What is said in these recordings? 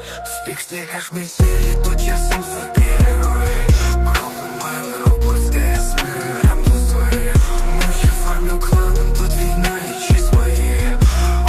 В пикселях мы сели, тут я сам супергерой Проблема Роблокс, КС, мы рам тусуем Ночи фармил кланом, тут війна і честь мої.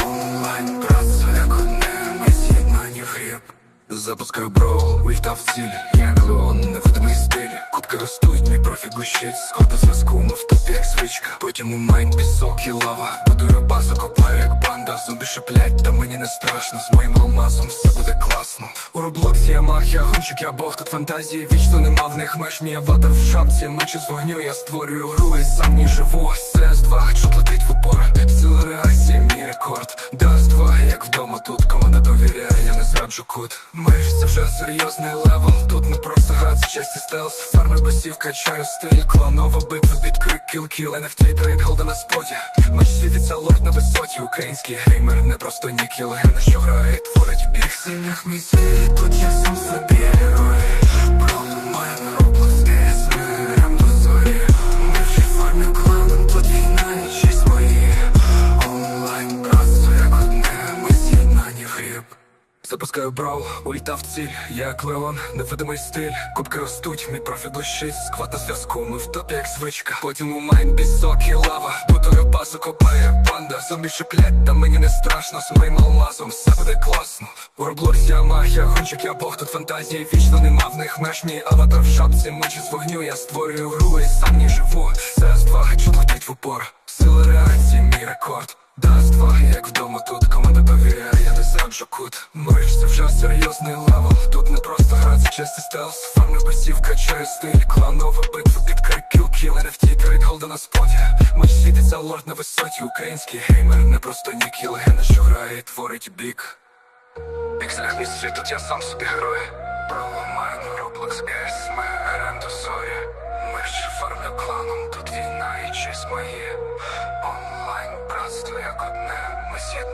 Онлайн працює одне, ми з'єднані в хріб Запускаю броу, ульта в ціль Я клеон, невидимий стиль. Кубки ростуть, мій профі гущить Сход по зв'язку, ми в топі як свічка Потім у майн пісок і лава. Базу, копаю як банда. Зомбі шиплять, та мені не страшно. З моїм алмазом все буде класно. У Роблоксі я мах, я гонщик, я бог. Тут фантазії вічно нема. В них меж Мій аватар в шапці, мечі з вогню Я створюю гру і сам не живу. Cs 2 що летить в упор. Сила реакції, мій рекорд. Даст 2 як вдома тут. Команда довіряє, я не зраджу кут. Ми це вже серйозний левел. Тут не просто і стелс. Фармер босів, качаю стиль. Кланова битва під крик кіл-кіл NFT трейд холда на споті. Меч світиться лорд на висоті. Український геймер, не просто нікіл. Гена, що грає, творить біг. Сильних мій світ, тут я сам собі герой Запускаю брау, ульта в ціль, я клеон, невидимий стиль, кубки ростуть, мій профі блищить, сквад на зв'язку, ми в топі як звичка. Потім у майн пісок і лава, будую базу, копає банда, зомбі шиплять, та мені не страшно, з моїм алмазом все буде класно. У Роблоксі я магія, гонщик, я бог, тут фантазії вічно нема. В них меж, мій аватар в шапці, мечі з вогню, я створюю гру і сам не живу. cs 2 що летить в упор, сила реакції, мій рекорд. Даст два, як вдома тут. Команда довіряє, я не зраджу кут. Ми серйозний левел. Тут не просто гра, це чистий стелс Фармер басів, качаю стиль. Кланова битва під крик кіл-кіл NFT трейд голда на споті. Меч світиться лорд на висоті. Український геймер, не просто нікіл Гена, що грає і творить бік. Пікселях місці, тут я сам собі герой. Проламаю на Roblox ми граємо зорі Ми фармлю кланом, тут війна і честь мої Онлайн братство як одне, ми з'єднані